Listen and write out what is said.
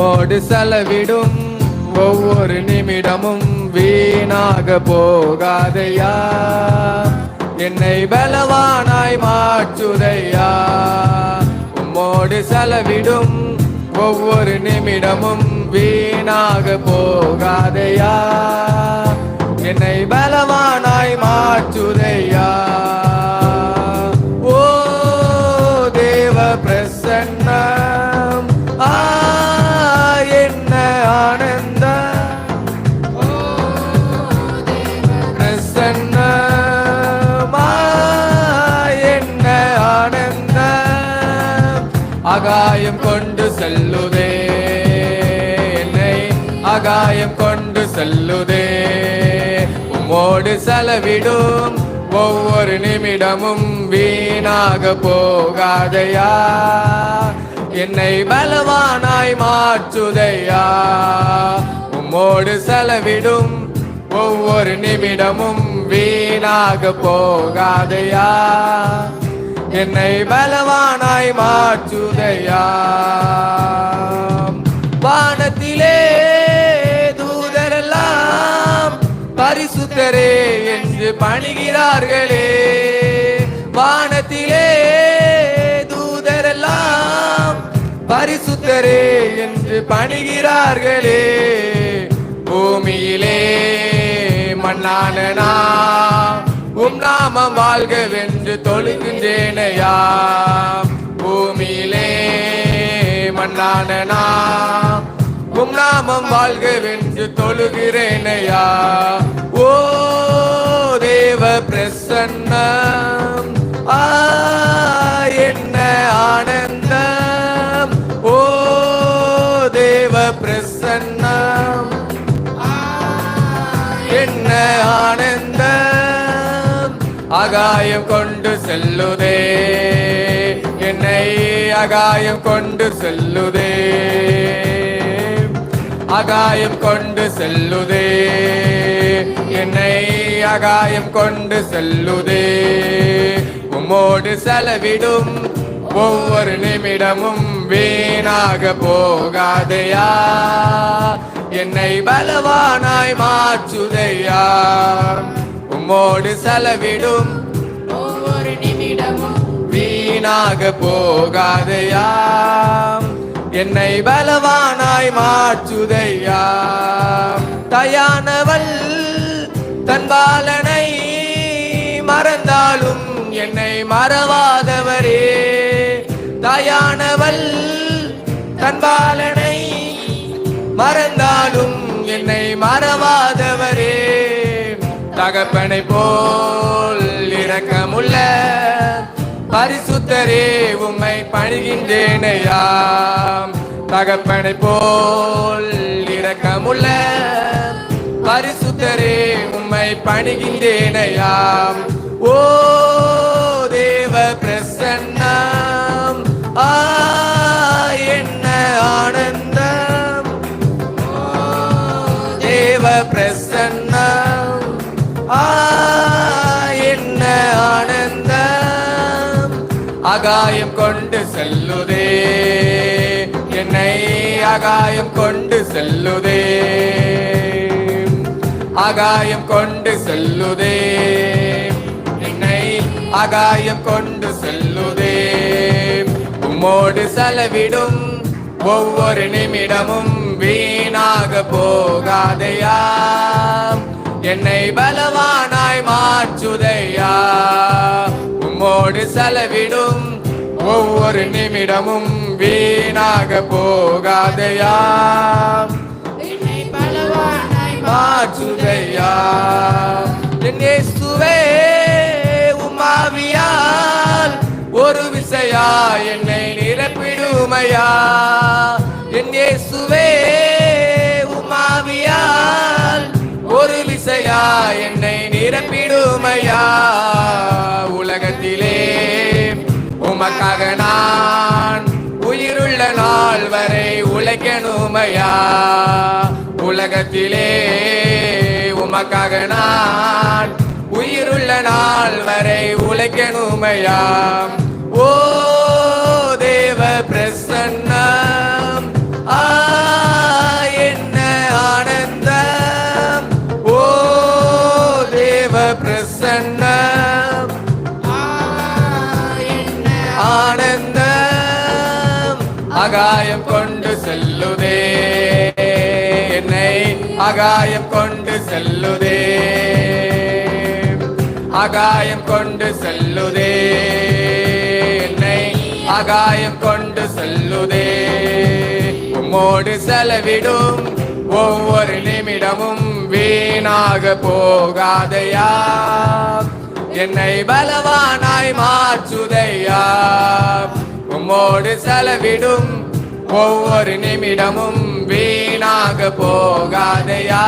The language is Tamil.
நம்மோடு செலவிடும். ஒவ்வொரு நிமிடமும் வீணாக போகாதையா? என்னை பலவானாய் மாற்றுதையா? உம்மோடு செலவிடும். ஒவ்வொரு நிமிடமும் வீணாக போகாதையா? என்னை பலவானாய் மாற்றுதையா? அகாயம் கொண்டு செல்லுதே. என்னை அகாயம் கொண்டு செல்லுதே. உம்மோடு செலவிடும் ஒவ்வொரு நிமிடமும் வீணாக போகாதையா. என்னை பலவானாய் மாற்றுதையா. உம்மோடு செலவிடும் ஒவ்வொரு நிமிடமும் வீணாக போகாதையா. என்னை பலவானாய் மாற்றுதையா வானத்திலே தூதரெல்லாம் பரிசுத்தரே என்று பணிகிறார்களே. வானத்திலே தூதரெல்லாம் பரிசுத்தரே என்று பணிகிறார்களே. பூமியிலே மண்ணான நாம் உம் நாமம் நின்று தொழுகின்றேனையா பூமியிலே மண்ணான நான் உம் நாமம் வாழ்கவென்று தொழுகிறேனையா ஓ தேவ பிரசன்னம். ஆ என்ன ஆனந்தம். ஓ தேவ பிரசன்னம். அகாயம் கொண்டு செல்லுதே. என்னை அகாயம் கொண்டு செல்லுதே. அகாயம் கொண்டு செல்லுதே. என்னை அகாயம் கொண்டு செல்லுதே. உம்மோடு செலவிடும் ஒவ்வொரு நிமிடமும் வீணாக போகாதையா. என்னை பலவானாய் மாற்றுதையா. உம்மோடு செலவிடும் வீணாக போகாதையா. என்னை பலவானாய் மாற்றுதையா. தயானவள் தன் பாலனை மறந்தாலும் என்னை மறவாதவரே. தயானவள் தன் பாலனை மறந்தாலும் என்னை மறவாதவரே. தகப்பனை போல் இறக்கமுள்ள கர்த்தரே உம்மை பணிகின்றேனையாம். தகப்பனை போல் இரக்கமுள்ள பரிசுத்தரே உம்மை பணிகின்றேனையாம். ஓ தேவ பிரசன்னம். ஆ அகாயம் கொண்டு செல்லுதே. என்னை அகாயம் கொண்டு செல்லுதே. அகாயம் கொண்டு செல்லுதே. என்னை அகாயம் கொண்டு செல்லுதே. உம்மோடு செலவிடும் ஒவ்வொரு நிமிடமும் வீணாக போகாதையா. என்னை பலவானாய் மாற்றுதையா. உம்மோடு செலவிடும் ஒவ்வொரு நிமிடமும் வீணாக போகாதையா? என்னை மாற்றுதையா என் இயேசுவே உமாவியால் ஒரு விசையா என்னை நிரப்பிடுமையா? என் இயேசுவே உமாவியால் ஒரு விசையா என்னை நிரப்பிடுமையா? உழைக்கணுமையா உலகத்திலே உமக்காக நான் உயிருள்ள நாள் வரை உழைக்கணுமையா? ஓ அகாயம் கொண்டு செல்லுதே. என்னை அகாயம் கொண்டு செல்லுதே. அகாயம் கொண்டு செல்லுதே. என்னை அகாயம் கொண்டு செல்லுதே. உம்மோடு செலவிடும் ஒவ்வொரு நிமிடமும் வீணாக போகாதையா. என்னை பலவானாய் மாற்றுதையா. உம்மோடு செலவிடும். ஒவ்வொரு நிமிடமும் வீணாக போகாதையா.